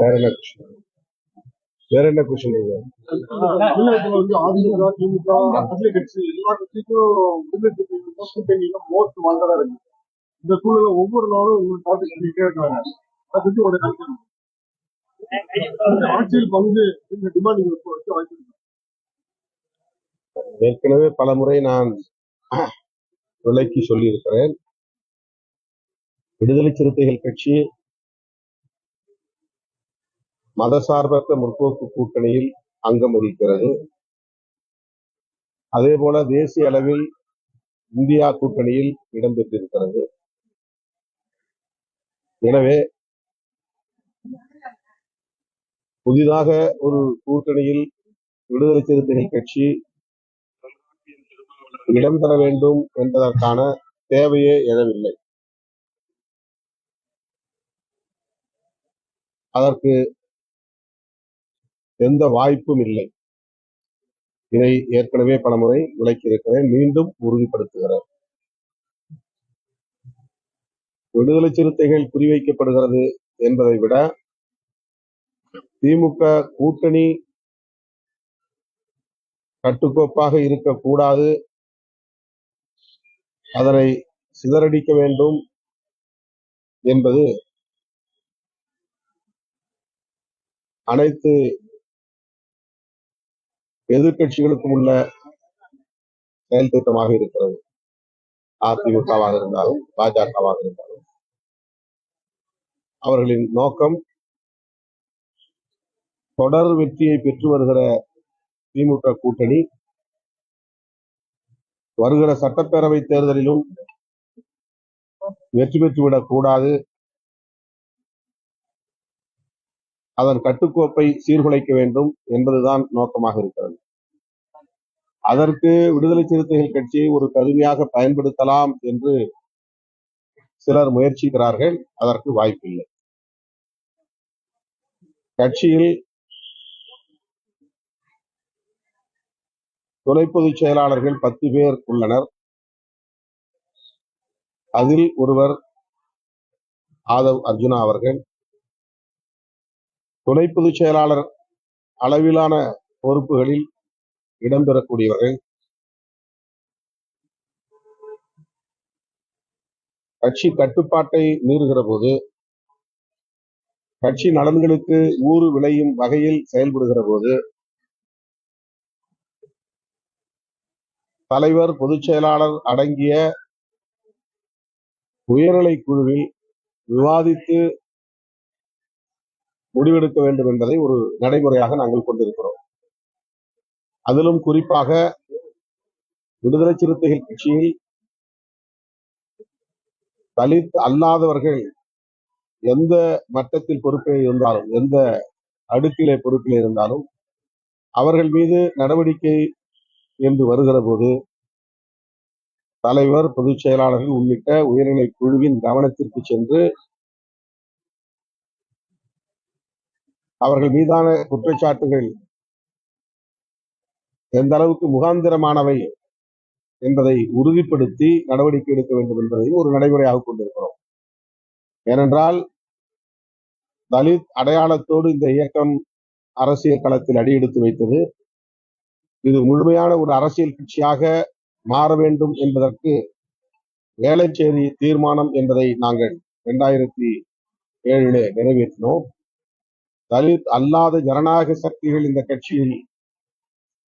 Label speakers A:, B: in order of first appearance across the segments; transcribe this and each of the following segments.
A: வேற என்ன கொஸ்டின் வேற என்ன கொஸ்டின் இருக்கு.
B: இந்த சூழல ஒவ்வொரு நாளும் உங்களுக்கு டாபிக் பண்ணிட்டே இருக்காங்க. அதை பத்தி ஒரு ஆட்சியில் பங்கு இந்த டிமாண்ட்.
A: ஏற்கனவே பல முறை நான் விலைக்கு சொல்லியிருக்கிறேன். விடுதலை சிறுத்தைகள் கட்சி மதசார்பற்ற முற்போக்கு கூட்டணியில் அங்கம் வகிக்கிறது. அதே போல தேசிய அளவில் இந்தியா கூட்டணியில் இடம்பெற்றிருக்கிறது எனவே புதிதாக ஒரு கூட்டணியில் விடுதலை சிறுத்தைகள் கட்சி இடம் பெற வேண்டும் என்பதற்கான தேவையே எழவில்லை. அதற்கு எந்த வாய்ப்பும் இல்லை. இதை ஏற்கனவே பலமுறை விளக்கியிருக்கிறேன். மீண்டும் உறுதிப்படுத்துகிறேன். விடுதலை சிறுத்தைகள் குறிவைக்கப்படுகிறது என்பதை விட திமுக கூட்டணி கட்டுக்கோப்பாக இருக்கக்கூடாது. அதனை சிதறடிக்க வேண்டும் என்பது அனைத்து எதிர்க்கட்சிகளுக்கும் உள்ள செயல் திட்டமாக இருக்கிறது. அதிமுகவாக இருந்தாலும் பாஜகவாக இருந்தாலும் அவர்களின் நோக்கம் தொடர் வெற்றியை பெற்று வருகிற திமுக கூட்டணி வருகிற சட்டப்பேரவை தேர்தலிலும் வெற்றி பெற்றுவிடக் கூடாது. அதன் கட்டுக்கோப்பை சீர்குலைக்க வேண்டும் என்பதுதான் நோக்கமாக இருக்கிறது. அதற்கு விடுதலை சிறுத்தைகள் கட்சியை ஒரு கருவியாக பயன்படுத்தலாம் என்று சிலர் முயற்சிக்கிறார்கள். அதற்கு வாய்ப்பில்லை கட்சியில் துணை பொதுச் செயலாளர்கள் பத்து பேர் உள்ளனர். அதில் ஒருவர் ஆதவ் அர்ஜுனா அவர்கள் துணை பொதுச் செயலாளர் அளவிலான பொறுப்புகளில் இடம்பெறக்கூடியவர்கள் கட்சி கட்டுப்பாட்டை மீறுகிற போது கட்சி நலன்களுக்கு ஊறு விளையும் வகையில் செயல்படுகிற போது தலைவர் பொதுச் செயலாளர் அடங்கிய உயர்நிலை குழுவில் விவாதித்து முடிவெடுக்க வேண்டும் என்பதை ஒரு நடைமுறையாக நாங்கள் கொண்டிருக்கிறோம். அதிலும் குறிப்பாக விடுதலை சிறுத்தைகள் கட்சியில் தலித் அல்லாதவர்கள் எந்த மட்டத்தில் பொறுப்பில் இருந்தாலும் எந்த அடுக்கிலே பொறுப்பில் இருந்தாலும் அவர்கள் மீது நடவடிக்கை என்று வருகிற போது தலைவர் பொதுச் செயலாளர்கள் உள்ளிட்ட உயர்நிலை குழுவின் கவனத்திற்கு சென்று அவர்கள் மீதான குற்றச்சாட்டுகள் எந்த அளவுக்கு முகாந்திரமானவை என்பதை உறுதிப்படுத்தி நடவடிக்கை எடுக்க வேண்டும் என்பதையும் ஒரு நடைமுறையாக கொண்டிருக்கிறோம். ஏனென்றால் தலித் அடையாளத்தோடு இந்த இயக்கம் அரசியல் களத்தில் அடியெடுத்து வைத்தது. இது முழுமையான ஒரு அரசியல் கட்சியாக மாற வேண்டும் என்பதற்கு வேளச்சேரி தீர்மானம் என்பதை நாங்கள் இரண்டாயிரத்தி ஏழிலே நிறைவேற்றினோம். தலித் அல்லாத ஜனநாயக சக்திகள் இந்த கட்சியில்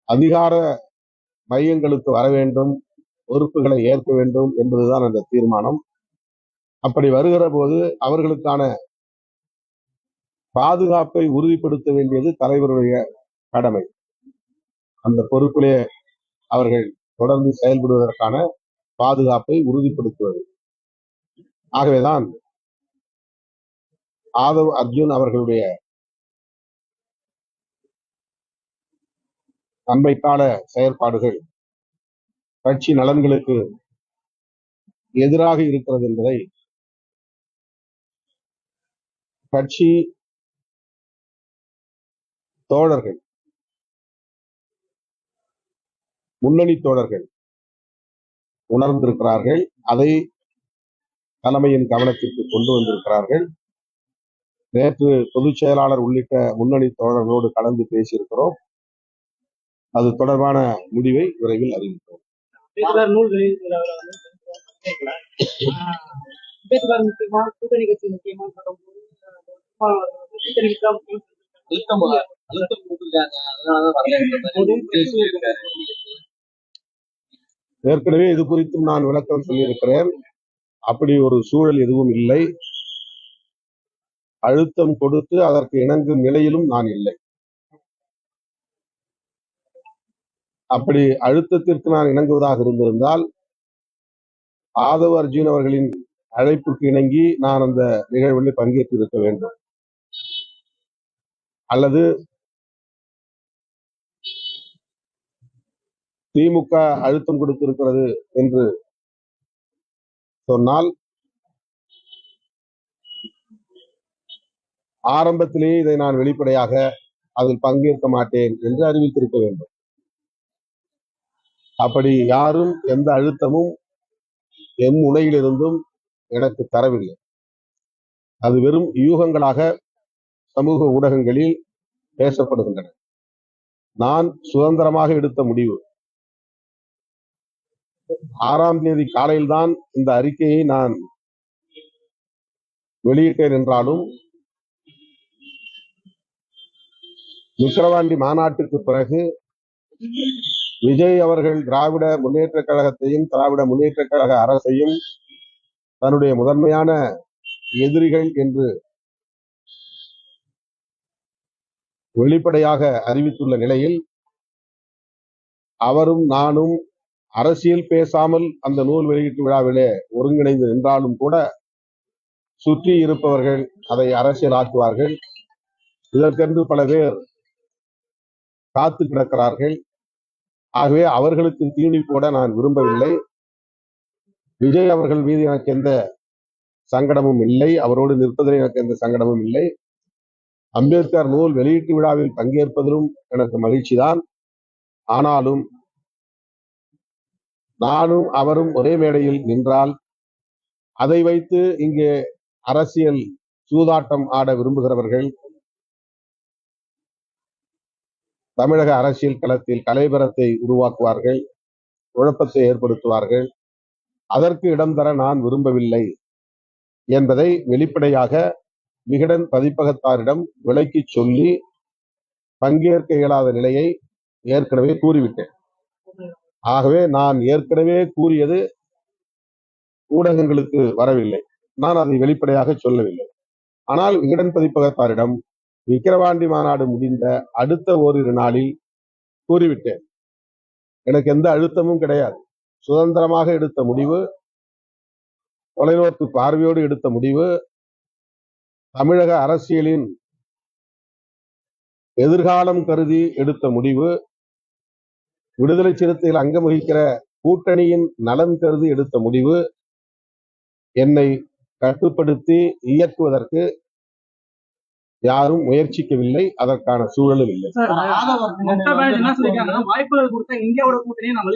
A: அதிகார மையங்களுக்கு வர வேண்டும் பொறுப்புகளை ஏற்க வேண்டும் என்பதுதான் அந்த தீர்மானம். அப்படி வருகிற போது அவர்களுக்கான பாதுகாப்பை உறுதிப்படுத்த வேண்டியது தலைவருடைய கடமை. அந்த பொறுப்பிலே அவர்கள் தொடர்ந்து செயல்படுவதற்கான பாதுகாப்பை உறுதிப்படுத்துவது. ஆகவேதான் ஆதவ் அர்ஜுன் அவர்களுடைய அண்மைக்கால செயற்பாடுகள் கட்சி நலன்களுக்கு எதிராக இருக்கிறது என்பதை கட்சி தோழர்கள் முன்னணி தோழர்கள் உணர்ந்திருக்கிறார்கள். அதை தலைமையின் கவனத்திற்கு கொண்டு வந்திருக்கிறார்கள். நேற்று பொதுச் செயலாளர் உள்ளிட்ட முன்னணி தோழர்களோடு கலந்து பேசியிருக்கிறோம். அது தொடர்பான முடிவை விரைவில் அறிவிப்போம். ஏற்கனவே இது குறித்தும் நான் விளக்கம் சொல்லியிருக்கிறேன். அப்படி ஒரு சூழல் எதுவும் இல்லை. அழுத்தம் கொடுத்து அதற்கு இணங்கும் நிலையிலும் நான் இல்லை. அப்படி அழுத்தத்திற்கு நான் இணங்குவதாக இருந்திருந்தால் ஆதவ அர்ஜுன் அவர்களின் அழைப்புக்கு இணங்கி நான் அந்த நிகழ்வில் பங்கேற்று இருக்க வேண்டும். அல்லது திமுக அழுத்தம் கொடுத்திருக்கிறது என்று சொன்னால் ஆரம்பத்திலேயே இதை நான் வெளிப்படையாக அதில் பங்கேற்க மாட்டேன் என்று அறிவித்திருக்க வேண்டும். அப்படி யாரும் எந்த அழுத்தமும் எம் முனையிலிருந்தும் எனக்கு தரவில்லை. அது வெறும் யூகங்களாக சமூக ஊடகங்களில் பேசப்படுகின்றன. நான் சுதந்திரமாக எடுத்த முடிவு. ஆறாம் தேதி காலையில்தான் இந்த அறிக்கையை நான் வெளியிட்டேன் என்றாலும் விக்கிரவாண்டி மாநாட்டுக்கு பிறகு விஜய் அவர்கள் திராவிட முன்னேற்ற கழகத்தையும் திராவிட முன்னேற்ற கழக அரசையும் தன்னுடைய முதன்மையான எதிரிகள் என்று வெளிப்படையாக அறிவித்துள்ள நிலையில் அவரும் நானும் அரசியல் பேசாமல் அந்த நூல் வெளியீட்டு விழாவிலே ஒருங்கிணைந்து நின்றாலும் கூட சுற்றி இருப்பவர்கள் அதை அரசியல் ஆக்குவார்கள் இதற்கென்று பல பேர் காத்து கிடக்கிறார்கள். ஆகவே அவர்களுக்கு தீனி போட நான் விரும்பவில்லை. விஜய் அவர்கள் மீது எனக்கு எந்த சங்கடமும் இல்லை. அவரோடு நிற்பதில் எனக்கு எந்த சங்கடமும் இல்லை. அம்பேத்கர் நூல் வெளியீட்டு விழாவில் பங்கேற்பதிலும் எனக்கு மகிழ்ச்சி தான் ஆனாலும் நானும் அவரும் ஒரே மேடையில் நின்றால் அதை வைத்து இங்கே அரசியல் சூதாட்டம் ஆட விரும்புகிறவர்கள் தமிழக அரசியல் களத்தில் கலைபரத்தை உருவாக்குவார்கள் குழப்பத்தை ஏற்படுத்துவார்கள். அதற்கு இடம் தர நான் விரும்பவில்லை என்பதை வெளிப்படையாக விகடன் பதிப்பகத்தாரிடம் விலக்கி சொல்லி பங்கேற்க இயலாத நிலையை ஏற்கனவே கூறிவிட்டேன். ஆகவே நான் ஏற்கனவே கூறியது ஊடகங்களுக்கு வரவில்லை. நான் அதை வெளிப்படையாக சொல்லவில்லை. ஆனால் விகடன் பதிப்பகத்தாரிடம் விக்கிரவாண்டி மாநாடு முடிந்த அடுத்த ஓரிரு நாளில் கூறிவிட்டேன். எனக்கு எந்த அழுத்தமும் கிடையாது. சுதந்திரமாக எடுத்த முடிவு தொலைநோக்கு பார்வையோடு எடுத்த முடிவு தமிழக அரசியலின் எதிர்காலம் கருதி எடுத்த முடிவு விடுதலை சிறுத்தைகள் அங்கம் வகிக்கிற கூட்டணியின் நலன் கருதி எடுத்த முடிவு என்னை கட்டுப்படுத்தி இயக்குவதற்கு யாரும் முயற்சிக்கவில்லை அதற்கான சூழலும் இல்லை.
C: வாய்ப்புகள் கொடுத்தா இந்தியாவோட கூட்டணியை நான்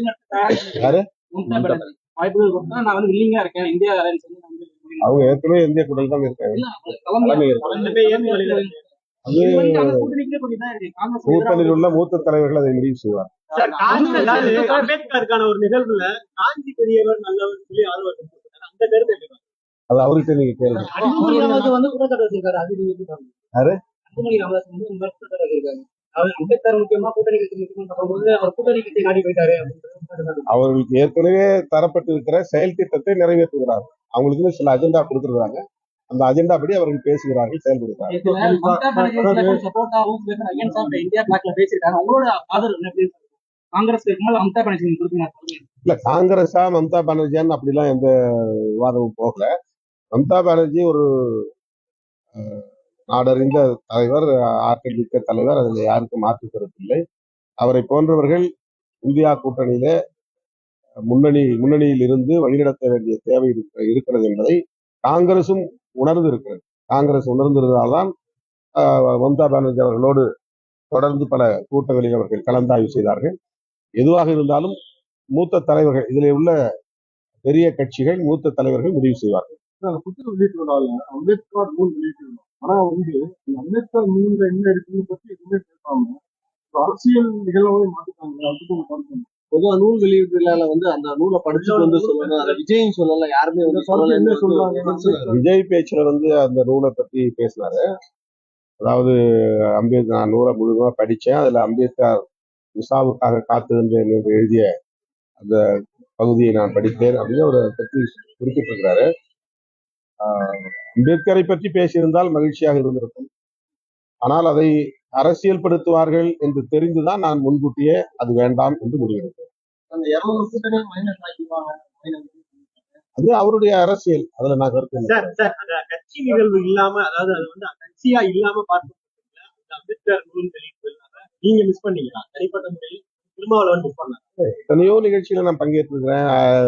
C: வாய்ப்புகள் கொடுத்தா நான் வந்து வில்லிங்கா இருக்கேன். இந்தியா
A: அவங்க ஏற்கனவே இந்திய கூட்டணி தான் இருக்காங்க. கூட்டணியில் உள்ள மூத்த தலைவர்கள் அதை முடிவு செய்வார்.
D: அம்பேத்கருக்கான ஒரு நிகழ்வுல காஞ்சி பெரியவர் நல்லவர் சொல்லி ஆதரவு. அந்த கருத்து?
A: அது அவர்கிட்ட நீங்க கேளுங்க. யாரு?
C: அன்புமணி ராமதாஸ் வந்து
A: அவர்களுக்கு ஏற்கனவே தரப்பட்டிருக்கிற செயல் திட்டத்தை நிறைவேற்றுகிறார். அவங்களுக்கு சில அஜெண்டா கொடுத்திருக்காங்க அந்த அஜெண்டா படி அவர்கள் பேசுகிறார்கள் செயல்படுகிறார்கள். இல்ல காங்கிரஸா மம்தா பானர்ஜியான்னு அப்படிலாம் எந்த விவாதமும் போகல. மம்தா பானர்ஜி ஒரு நாடறிந்த தலைவர் ஆற்றல் மிக்க தலைவர் அதில் யாருக்கும் மாற்று கருத்து அவரை போன்றவர்கள் இந்தியா கூட்டணியிலே முன்னணி முன்னணியில் இருந்து வழிநடத்த வேண்டிய தேவை இருக்கிறது என்பதை காங்கிரசும் உணர்ந்து இருக்கிறது. காங்கிரஸ் உணர்ந்திருந்தால்தான் மம்தா பானர்ஜி அவர்களோடு தொடர்ந்து பல கூட்டங்களில் அவர்கள் கலந்தாய்வு செய்தார்கள். எதுவாக இருந்தாலும் மூத்த தலைவர்கள் இதில் உள்ள பெரிய கட்சிகள் மூத்த தலைவர்கள் முடிவு செய்வார்கள்.
B: அம்பேத்கர் நூல் வெளியீட்டு ஆனா வந்து இந்த அம்பேத்கர் நூல்ல என்ன இருக்குன்னு பத்தி எதுவுமே பேசாம அரசியல் நிகழ்வை மாத்திட்டாங்க. அதுக்கு ஒரு கருத்து என்ன?
E: பொதுவா நூல் வெளியீட்டு விழால வந்து அந்த நூலை படிச்சுட்டு வந்து சொல்லணும் அதை விஜயும் சொல்லல யாருமே வந்து சொல்லல.
B: என்ன சொல்றாங்க.
E: விமர்சனம்
A: விஜய் பேச்சுல வந்து அந்த நூலை பத்தி பேசினாரு. அதாவது அம்பேத்கர் நான் நூலை முழுவதுமா படிச்சேன். அதுல அம்பேத்கர் விசாவுக்காக காத்திருந்தேன் என்று எழுதிய அந்த பகுதியை நான் படித்தேன் அப்படின்னு ஒரு பற்றி குறிப்பிட்டிருக்கிறாரு. ஆஹ் அம்பேத்கரை பற்றி பேசியிருந்தால் மகிழ்ச்சியாக இருந்திருக்கும். ஆனால் அதை அரசியல்படுத்துவார்கள் என்று தெரிந்துதான் நான் முன்கூட்டியே அது வேண்டாம் என்று முடிவெடுத்தேன். அது அவருடைய அரசியல். அதுல நான் கருத்து இல்லை.
D: சார் சார் அந்த கட்சி நிகழ்வு இல்லாம அதாவது அது வந்து கட்சியா இல்லாம பார்த்து அம்பேத்கர் நூல் நீங்க மிஸ் பண்ணீங்களா? தனிப்பட்ட முறையில்
A: எத்தனையோ நிகழ்ச்சிகளை நான் பங்கேற்றிருக்கிறேன்.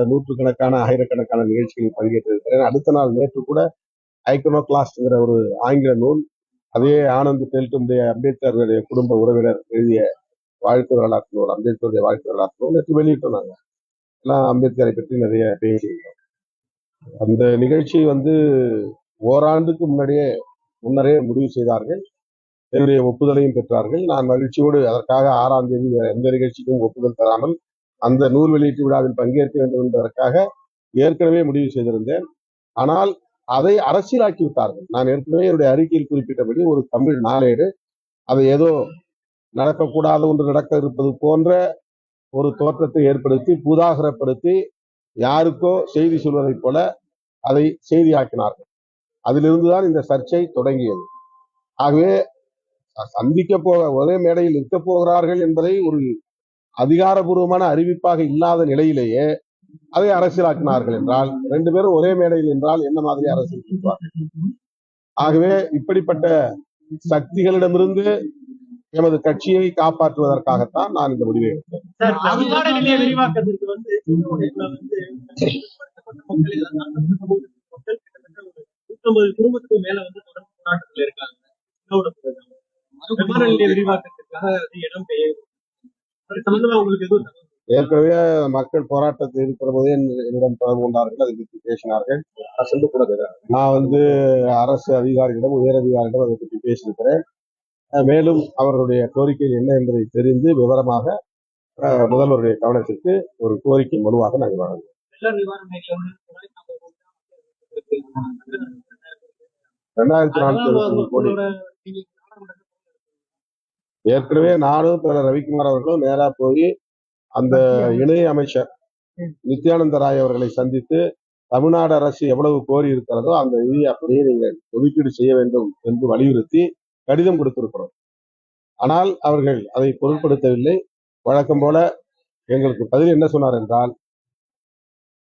A: நூற்றுக்கணக்கான ஆயிரக்கணக்கான நிகழ்ச்சிகளில் பங்கேற்றிருக்கிறேன். அடுத்த நாள் நேற்று கூட ஐக்கனோ கிளாஸ்ங்கிற ஒரு ஆங்கில நூல். அதே ஆனந்த் டெல்ட்டுடைய அம்பேத்கருடைய குடும்ப உறவினர் எழுதிய வாழ்த்து வரலாற்று நூல் அம்பேத்கருடைய வாழ்த்து வரலாற்று நூல் நேற்று வெளியிட்டோம் நாங்கள் எல்லாம் அம்பேத்கரை பற்றி நிறைய பேசியிருந்தோம் அந்த நிகழ்ச்சி வந்து ஓராண்டுக்கு முன்னாடியே முன்னரே முடிவு செய்தார்கள். என்னுடைய ஒப்புதலையும் பெற்றார்கள். நான் மகிழ்ச்சியோடு அதற்காக ஆறாம் தேதி எந்த நிகழ்ச்சிக்கும் ஒப்புதல் தராமல் அந்த நூல் வெளியீட்டு விழாவில் பங்கேற்க வேண்டும் என்பதற்காக ஏற்கனவே முடிவு செய்திருந்தேன். ஆனால் அதை அரசியலாக்கி விட்டார்கள் நான் ஏற்கனவே என்னுடைய அறிக்கையில் குறிப்பிட்டபடி ஒரு தமிழ் நாளேடு அதை ஏதோ நடக்கக்கூடாத ஒன்று நடக்க இருப்பது போன்ற ஒரு தோற்றத்தை ஏற்படுத்தி பூதாகரப்படுத்தி யாருக்கோ செய்தி சொல்வதைப் போல அதை செய்தியாக்கினார்கள். அதிலிருந்துதான் இந்த சர்ச்சை தொடங்கியது. ஆகவே சந்திக்க போக ஒரே மேடையில் இருக்க போகிறார்கள் என்பதை ஒரு அதிகாரபூர்வமான அறிவிப்பாக இல்லாத நிலையிலேயே அதை அரசியலாக்கினார்கள் என்றால் ரெண்டு பேரும் ஒரே மேடையில் என்றால் என்ன மாதிரி அரசியல் செய்வார்கள்? ஆகவே இப்படிப்பட்ட சக்திகளிடமிருந்து எமது கட்சியை காப்பாற்றுவதற்காகத்தான் நான் இந்த முடிவை எடுத்தேன். ஏற்கனவே மக்கள் போராட்டத்தில் இருக்கிற போதே என்னி- என்னிடம் தொடர்பு கொண்டார்கள் அதை பற்றி பேசினார்கள். நான் வந்து அரசு அதிகாரிகளிடம் உயர் அதிகாரிகளிடம் அதை பற்றி பேசியிருக்கிறேன். மேலும் அவர்களுடைய கோரிக்கைகள் என்ன என்பதை தெரிந்து விவரமாக முதல்வருடைய கவனத்திற்கு ஒரு கோரிக்கை மனுவாக நாங்கள் வழங்குவோம். ரெண்டாயிரத்தி நானூத்தி கோடி. ஏற்கனவே நானும் ரவிக்குமார் அவர்களும் நேரா போய் அந்த இணை அமைச்சர். நித்யானந்த ராய் அவர்களை சந்தித்து தமிழ்நாடு அரசு எவ்வளவு கோரி இருக்கிறதோ அந்த நிதியை அப்படியே நீங்கள் ஒதுக்கீடு செய்ய வேண்டும் என்று வலியுறுத்தி கடிதம் கொடுத்திருக்கிறோம். ஆனால் அவர்கள் அதை பொருட்படுத்தவில்லை. வழக்கம் போல எங்களுக்கு பதில் என்ன சொன்னார் என்றால்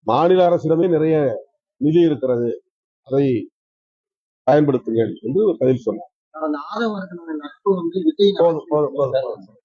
A: மாநில அரசிடமே நிறைய நிதி இருக்கிறது அதை பயன்படுத்துங்கள் என்று பதில் சொன்னார். போதும் போதும் போதும்.